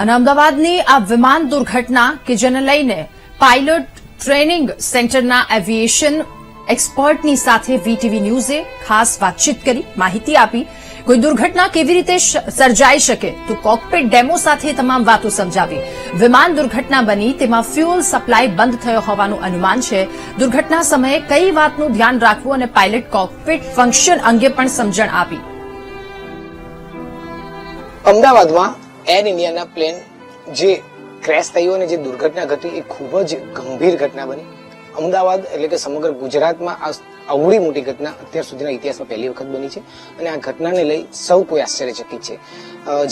અને અમદાવાદની આ વિમાન દુર્ઘટના કે જેને લઈને પાયલટ ટ્રેનિંગ સેન્ટરના એવિએશન એક્સપર્ટની સાથે વીટીવી ન્યૂઝે ખાસ વાતચીત કરી, માહિતી આપી. કોઈ દુર્ઘટના કેવી રીતે સર્જાઈ શકે, તો કોકપીટ ડેમો સાથે તમામ વાતો સમજાવી. વિમાન દુર્ઘટના બની, તેમાં ફ્યુઅલ સપ્લાય બંધ થયો હોવાનું અનુમાન છે. દુર્ઘટના સમયે કઈ વાતનું ધ્યાન રાખવું અને પાયલટ કોકપીટ ફંક્શન અંગે પણ સમજણ આપી. અમદાવાદમાં એર ઇન્ડિયાના પ્લેન જે ક્રેશ થયું અને જે દુર્ઘટના ઘટી, એ ખૂબ જ ગંભીર ઘટના બની. અમદાવાદ એટલે કે સમગ્ર ગુજરાતમાં આ અવળી મોટી ઘટના અત્યાર સુધીના ઇતિહાસમાં પહેલી વખત બની છે અને આ ઘટનાને લઈ સૌ કોઈ આશ્ચર્યચકિત છે.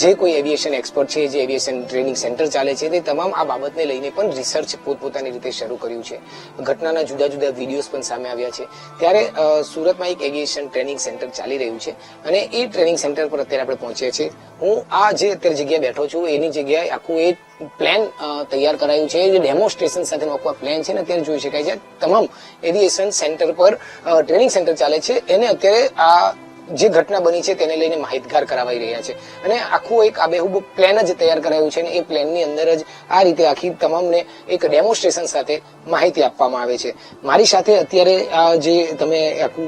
જે કોઈ એવિએશન એક્સપર્ટ છે, જે એવિએશન ટ્રેનિંગ સેન્ટર ચાલે છે, તે તમામ આ બાબતને લઈને પણ રિસર્ચ પોતપોતાની રીતે શરૂ કર્યું છે. ઘટનાના જુદા જુદા વિડીયોઝ પણ સામે આવ્યા છે. ત્યારે સુરતમાં એક એવિએશન ટ્રેનિંગ સેન્ટર ચાલી રહ્યું છે અને એ ટ્રેનિંગ સેન્ટર પર અત્યારે આપણે પહોંચ્યા છીએ હું આ જે અત્યારે જગ્યાએ બેઠો છું, એની જગ્યાએ આખું એ પ્લાન તૈયાર કરાયું છે. જે ડેમોન્સ્ટ્રેશન સાથેનો આખું પ્લાન છે ને, અત્યારે જોઈ શકાય છે. તમામ એવિએશન સેન્ટર પર ટ્રેનિંગ સેન્ટર ચાલે છે. એને અત્યારે આ જે ઘટના બની છે તેને લઈને માહિતગાર કરાવાઈ રહ્યા છે. અને આખું એક આબેહૂબ પ્લાન જ તૈયાર કરાયું છે અને એ પ્લાનની અંદર જ આ રીતે આખી તમામને એક ડેમોન્સ્ટ્રેશન સાથે માહિતી આપવામાં આવે છે. મારી સાથે અત્યારે આ જે તમે આખું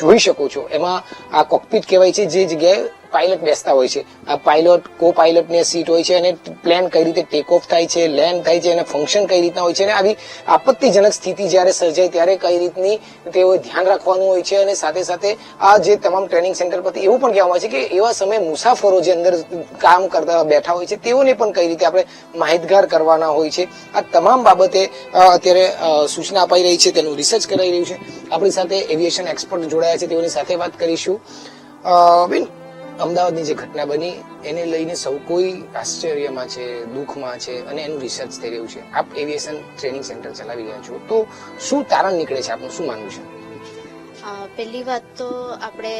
જોઈ શકો છો, એમાં આ કોકપીટ કહેવાય છે, જે જગ્યાએ પાયલટ બેસતા હોય છે. આ પાયલોટ કો પાયલટની સીટ હોય છે અને પ્લેન કઈ રીતે ટેક ઓફ થાય છે લેન્ડ થાય છે અને ફંક્શન કઈ રીતના હોય છે અને આવી આપત્તિજનક સ્થિતિ જ્યારે સર્જાય ત્યારે કઈ રીતની તેઓ ધ્યાન રાખવાનું હોય છે અને સાથે સાથે આ જે તમામ ટ્રેનિંગ સેન્ટર પરથી એવું પણ કહેવામાં આવે છે કે એવા સમયે મુસાફરો જે અંદર કામ કરતા બેઠા હોય છે, તેઓને પણ કઈ રીતે આપણે માહિતગાર કરવાના હોય છે. આ તમામ બાબતે અત્યારે સૂચના અપાઈ રહી છે, તેનું રિસર્ચ કરાઈ રહ્યું છે. આપણી સાથે એવિએશન એક્સપર્ટ જોડાયા છે, તેઓની સાથે વાત કરીશું. બેન અમદાવાદની જે ઘટના બની, એને લઈને સૌ કોઈ આશ્ચર્યમાં છે, દુઃખમાં છે અને એનું રિસર્ચ થઈ રહ્યું છે. આપ એવિએશન ટ્રેનિંગ સેન્ટર ચલાવી રહ્યા છો. તો શું તારણ નીકળે છે? આપનું શું માનવું છે? પહેલી વાત તો આપણે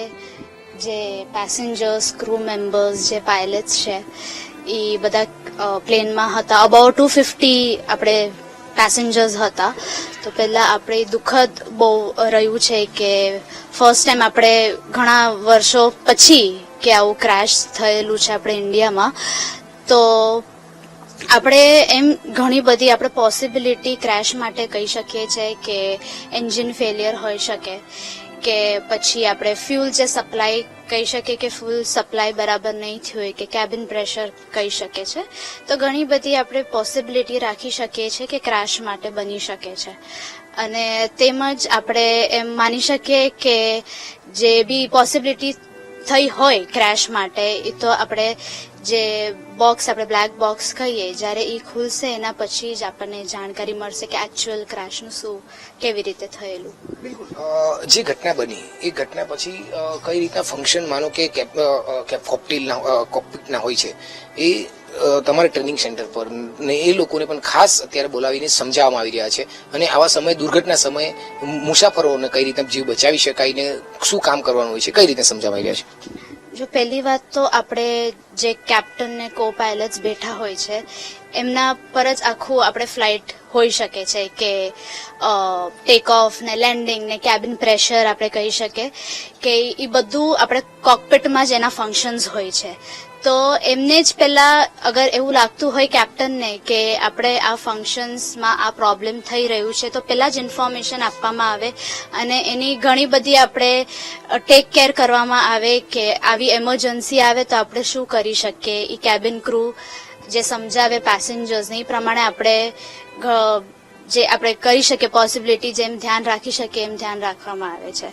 જે પેસેન્જર્સ ક્રૂ મેમ્બર્સ જે પાયલટ્સ છે, એ બધા પ્લેનમાં હતા. અબાઉટ ટુ ફિફ્ટી આપણે પેસેન્જર્સ હતા. તો પહેલા આપણે દુઃખદ બહુ રહ્યું છે કે ફર્સ્ટ ટાઈમ આપણે ઘણા વર્ષો પછી કે આવું ક્રેશ થયેલું છે આપણે ઇન્ડિયામાં તો આપણે એમ ઘણી બધી આપણે પોસિબિલિટી ક્રેશ માટે કહી શકીએ છીએ કે એન્જિન ફેલિયર હોઈ શકે, કે પછી આપણે ફ્યુલ જે સપ્લાય કહી શકીએ કે ફૂલ સપ્લાય બરાબર નહીં થયું હોય કે કેબિન પ્રેશર કહી શકે છે તો ઘણી બધી આપણે પોસિબિલિટી રાખી શકીએ છીએ કે ક્રેશ માટે બની શકે છે. અને તેમજ આપણે એમ માની શકીએ કે જે બી પોસિબિલિટી થઈ હોય ક્રેશ માટે એ તો આપણે જે બોક્સ આપણે બ્લેક બોક્સ કહીએ જ્યારે એ ખુલશે એના પછી જ આપણને જાણકારી મળશે કે એકચ્યુઅલ ક્રેશનું શું કેવી રીતે થયેલું. બિલકુલ. જે ઘટના બની એ ઘટના પછી કઈ રીતના ફંક્શન માનો કે કેપ- કેપ- કોકટેલના અ, કોકપિટના હોય છે એ તમારા ટ્રેનિંગ સેન્ટર પર. ને એ લોકોને પણ ખાસ અત્યારે બોલાવીને સમજાવવામાં આવી રહ્યા છે. અને આવા સમયે, દુર્ઘટના સમયે મુસાફરોને કઈ રીતે જીવ બચાવી શકાય ને શું કામ કરવાનું હોય છે, કઈ રીતે સમજાવાઈ રહ્યા છે? જો પહેલી વાત તો આપણે જે કેપ્ટન ને કો પાયલટ્સ બેઠા હોય છે, એમના પર જ આખું આપણે ફ્લાઇટ હોઈ શકે છે કે ટેક ઓફ ને લેન્ડિંગ ને કેબિન પ્રેશર આપણે કહી શકીએ કે એ બધું આપણે કોકપેટમાં જ એના ફંક્શન્સ હોય છે. તો એમને જ પહેલા અગર એવું લાગતું હોય કેપ્ટનને કે આપણે આ ફંક્શન્સમાં આ પ્રોબ્લેમ થઈ રહ્યું છે, તો પહેલા જ ઇન્ફોર્મેશન આપવામાં આવે અને એની ઘણી બધી આપણે ટેક કેર કરવામાં આવે કે આવી એમરજન્સી આવે તો આપણે શું કરી શકીએ? એ કેબિન ક્રૂ જે સમજાવે પેસેન્જર્સને એ પ્રમાણે આપણે જે આપણે કરી શકીએ પોસિબિલિટી જેમ ધ્યાન રાખી શકીએ એમ ધ્યાન રાખવામાં આવે છે.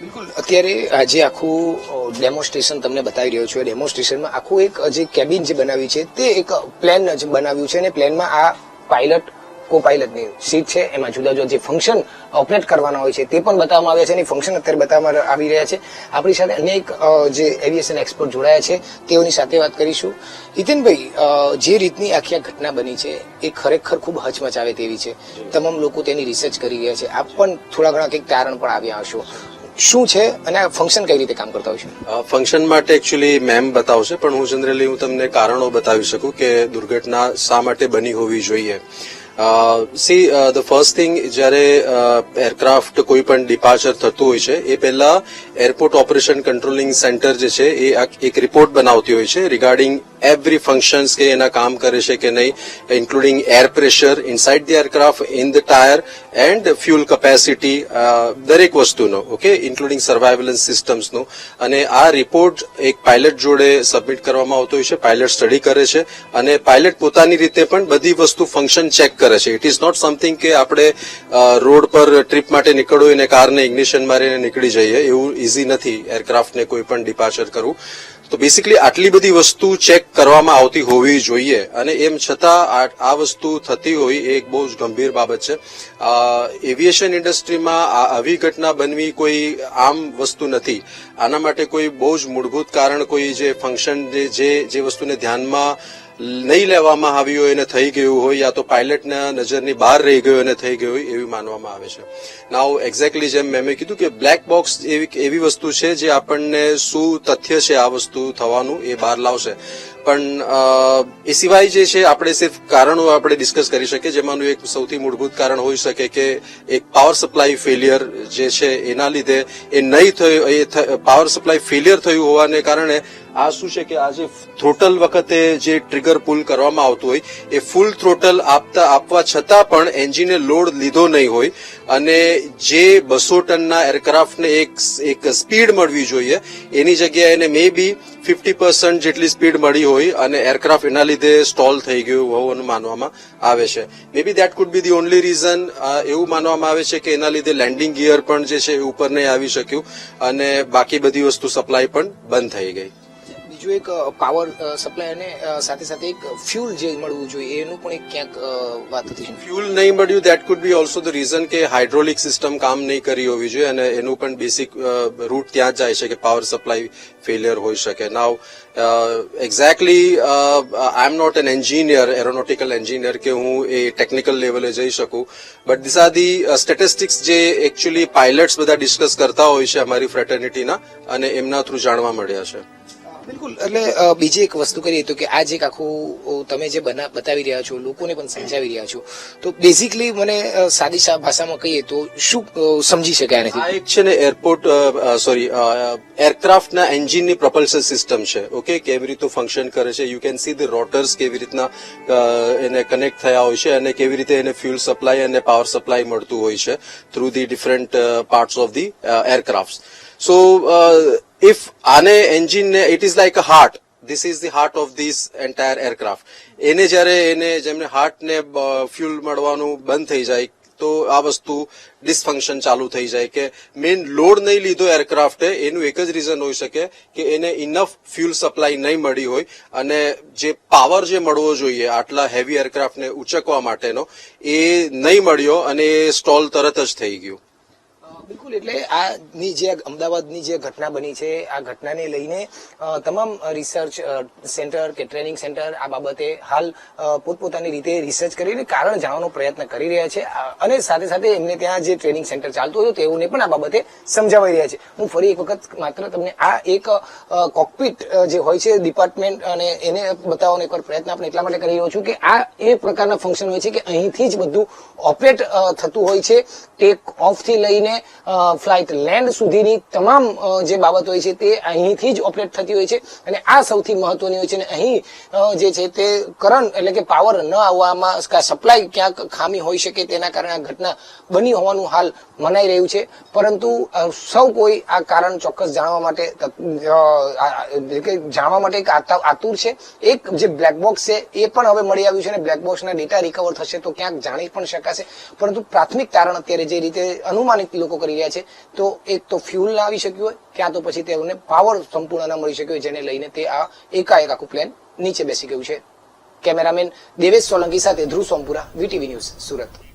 બિલકુલ. અત્યારે આજે આખું ડેમોન્સ્ટ્રેશન તમને બતાવી રહ્યો છું. એ ડેમોન્સ્ટ્રેશનમાં આખું એક જે કેબિન જે બનાવ્યું છે તે એક પ્લેન જ બનાવ્યું છે અને પ્લેનમાં આ પાયલટ કો પાયલટની સીટ છે. એમાં જુદા જુદા જે ફંક્શન ઓપરેટ કરવાના હોય છે તે પણ બતાવવામાં આવ્યા છે અને ફંક્શન અત્યારે બતાવવામાં આવી રહ્યા છે. આપણી સાથે અનેક જે એવિએશન એક્સપર્ટ જોડાયા છે તેઓની સાથે વાત કરીશું. હિતેનભાઈ જે રીતની આખી આ ઘટના બની છે એ ખરેખર ખૂબ હચમચાવે તેવી છે. તમામ લોકો તેની રિસર્ચ કરી રહ્યા છે. આપ પણ થોડા ઘણા કંઈક તારણ પણ આવ્યા હશો. શું છે અને આ ફંક્શન કઈ રીતે કામ કરતા હોય છે? ફંક્શન માટે એકચ્યુઅલી મેમ બતાવશે, પણ હું જનરલી હું તમને કારણો બતાવી શકું કે દુર્ઘટના શા માટે બની હોવી જોઈએ. સી ધ ફર્સ્ટ થિંગ જ્યારે એરક્રાફ્ટ કોઈ પણ ડિપાર્ચર થતું હોય છે, એ પહેલા એરપોર્ટ ઓપરેશન કંટ્રોલિંગ સેન્ટર જે છે, એ એક રિપોર્ટ બનાવતી હોય છે રિગાર્ડિંગ એવરી ફંક્શન્સ કે એના કામ કરે છે કે નહીં including air pressure inside the aircraft in the tyre and fuel capacity દરેક વસ્તુનો ઓકે ઇન્ક્લુડિંગ સર્વાઇવલન્સ સિસ્ટમ્સનો અને આ રિપોર્ટ એક પાયલટ જોડે સબમિટ કરવામાં આવતો હોય છે પાયલટ સ્ટડી કરે છે, અને પાયલટ પોતાની રીતે પણ બધી વસ્તુ ફંક્શન ચેક કરે છે. ઇટ ઇઝ નોટ સમથિંગ કે આપણે રોડ પર ટ્રીપ માટે નીકળો અને કારને ઇગ્નિશન મારીને નીકળી જઈએ. એવું ઇઝી નથી એરક્રાફ્ટને કોઈ પણ ડિપાર્ચર કરવું. તો બેસિકલી આટલી બધી વસ્તુ ચેક કરવામાં આવતી હોવી જોઈએ અને એમ છતાં આ વસ્તુ થતી હોય એ એક બહુ જ ગંભીર બાબત છે. એવિએશન ઇન્ડસ્ટ્રીમાં આવી ઘટના બનવી કોઈ આમ વસ્તુ નથી. આના માટે કોઈ બહુ જ મૂળભૂત કારણ કોઈ જે ફંક્શન જે જે વસ્તુને ધ્યાનમાં નહીં લેવામાં આવી હોય અને થઈ ગયું હોય યા તો પાયલટના નજરની બહાર રહી ગયું અને થઈ ગયું હોય એવી માનવામાં આવે છે. નાવ એક્ઝેક્ટલી જેમ મેં કીધું કે બ્લેક બોક્સ એવી એવી વસ્તુ છે જે આપણને શું તથ્ય છે આ વસ્તુ થવાનું એ બહાર લાવશે. પણ એ સિવાય જે છે, આપણે સિર્ફ કારણો આપણે ડિસ્કસ કરી શકીએ. જેમાંનું એક સૌથી મૂળભૂત કારણ હોઈ શકે કે એક પાવર સપ્લાય ફેલિયર જે છે, એના લીધે એ નહીં થયું, એ પાવર સપ્લાય ફેલિયર થયું હોવાને કારણે આ શું છે કે આ જે થ્રોટલ વખતે જે ટ્રિગર પુલ કરવામાં આવતું હોય, એ ફૂલ થ્રોટલ આપતા, આપવા છતાં પણ એન્જિને લોડ લીધો નહીં હોય. અને જે બસો ટનના એરક્રાફ્ટને એક એક સ્પીડ મળવી જોઈએ, એની જગ્યાએ એને મે બી ફિફ્ટી પર્સન્ટ જેટલી સ્પીડ મળી હોય અને એરક્રાફ્ટ એના લીધે સ્ટોલ થઈ ગયું હોવાનું માનવામાં આવે છે. Maybe that could be the only reason એવું માનવામાં આવે છે કે એના લીધે લેન્ડિંગ ગિયર પણ જે છે એ ઉપર નહીં આવી શક્યું અને બાકી બધી વસ્તુ સપ્લાય પણ બંધ થઈ ગઈ. બીજું એક પાવર સપ્લાય અને સાથે સાથે એક ફ્યુલ જે મળવું જોઈએ, એનું પણ એક ક્યાંક વાત હતી ફ્યુલ નહીં મળ્યું that could be also the reason કે હાઇડ્રોલિક સિસ્ટમ કામ નહીં કરી હોવી જોઈએ અને એનું પણ બેસિક રૂટ ત્યાં જ જાય છે કે પાવર સપ્લાય ફેલિયર હોઈ શકે. Now exactly I am not an engineer aeronautical engineer કે હું એ ટેકનિકલ લેવલે જઈ શકું. But this are the statistics જે એકચ્યુઅલી પાયલટ્સ બધા ડિસ્કસ કરતા હોય છે અમારી ફ્રેટર્નિટીના અને એમના થ્રુ જાણવા મળ્યા છે. બિલકુલ. એટલે બીજી એક વસ્તુ કરીએ તો કે આ જે આખું તમે જે બના, બતાવી રહ્યા છો, લોકોને પણ સમજાવી રહ્યા છો. તો બેઝિકલી મને સાદી ભાષામાં કહીએ તો શું સમજી શકાય આ એક છે ને એરપોર્ટ સોરી એરક્રાફ્ટના એન્જિનની પ્રપલ્સન સિસ્ટમ છે. ઓકે કેવી રીતનું ફંક્શન કરે છે? You can see the rotors કેવી રીતના એને કનેક્ટ થયા હોય છે અને કેવી રીતે એને ફ્યુલ સપ્લાય અને પાવર સપ્લાય મળતું હોય છે through the different parts of the aircraft so if આને એન્જિનને it is like a heart this is the heart of this entire aircraft એને જ્યારે એને જેમને હાર્ટને ફ્યુલ મળવાનું બંધ થઈ જાય, તો આ વસ્તુ ડિસફંક્શન ચાલુ થઈ જાય કે મેઇન લોડ નહીં લીધો એરક્રાફ્ટે એનું એક જ રીઝન હોઈ શકે કે એને ઇનફ ફ્યુલ સપ્લાય નહીં મળી હોય અને જે પાવર જે મળવો જોઈએ આટલા હેવી એરક્રાફ્ટને ઉચકવા માટેનો, એ નહીં મળ્યો અને એ સ્ટોલ તરત જ થઈ ગયું. બિલકુલ, એટલે આની જે અમદાવાદની જે ઘટના બની છે, આ ઘટનાને લઈને તમામ રિસર્ચ સેન્ટર કે ટ્રેનિંગ સેન્ટર આ બાબતે હાલ પોતપોતાની રીતે રિસર્ચ કરીને કારણ જાણવાનો પ્રયત્ન કરી રહ્યા છે. અને સાથે સાથે એમને ત્યાં જે ટ્રેનિંગ સેન્ટર ચાલતું હતું તેઓને પણ આ બાબતે સમજાવાઈ રહ્યા છે. હું ફરી એક વખત માત્ર તમને આ એક કોકપીટ જે હોય છે ડિપાર્ટમેન્ટ અને એને બતાવવાનો એકવાર પ્રયત્ન આપણે એટલા માટે કરી રહ્યો છું કે આ એ પ્રકારના ફંક્શન હોય છે કે અહીંથી જ બધું ઓપરેટ થતું હોય છે ટેક ઓફથી લઈને ફ્લાઇટ લેન્ડ સુધીની તમામ જે બાબત હોય છે તે અહીંથી જ ઓપરેટ થતી હોય છે. અને આ સૌથી મહત્વની હોય છે અને અહીં જે છે તે કરંટ એટલે કે પાવર ન આવવામાં સપ્લાય ક્યાંક ખામી હોઈ શકે તેના કારણે આ ઘટના બની હોવાનું હાલ મનાઈ રહ્યું છે. પરંતુ સૌ કોઈ આ કારણ ચોક્કસ જાણવા માટે જાણવા માટે આતુર છે. એક જે બ્લેક બોક્સ છે એ પણ હવે મળી આવ્યું છે અને બ્લેક બોક્સના ડેટા રિકવર થશે તો ક્યાંક જાણી પણ શકાશે. પરંતુ પ્રાથમિક તારણ અત્યારે જે રીતે અનુમાનિત લોકો કરી રહ્યા છે. તો એક તો ફ્યુલ ના આવી શક્યું હોય, ક્યાં તો પછી તેઓને પાવર સંપૂર્ણ ના મળી શક્યો હોય, જેને લઈને તે આ એકાએક આખું પ્લેન નીચે બેસી ગયું છે. કેમેરામેન દેવેશ સોલંકી સાથે ધ્રુવ સોમપુરા વીટીવી ન્યૂઝ સુરત.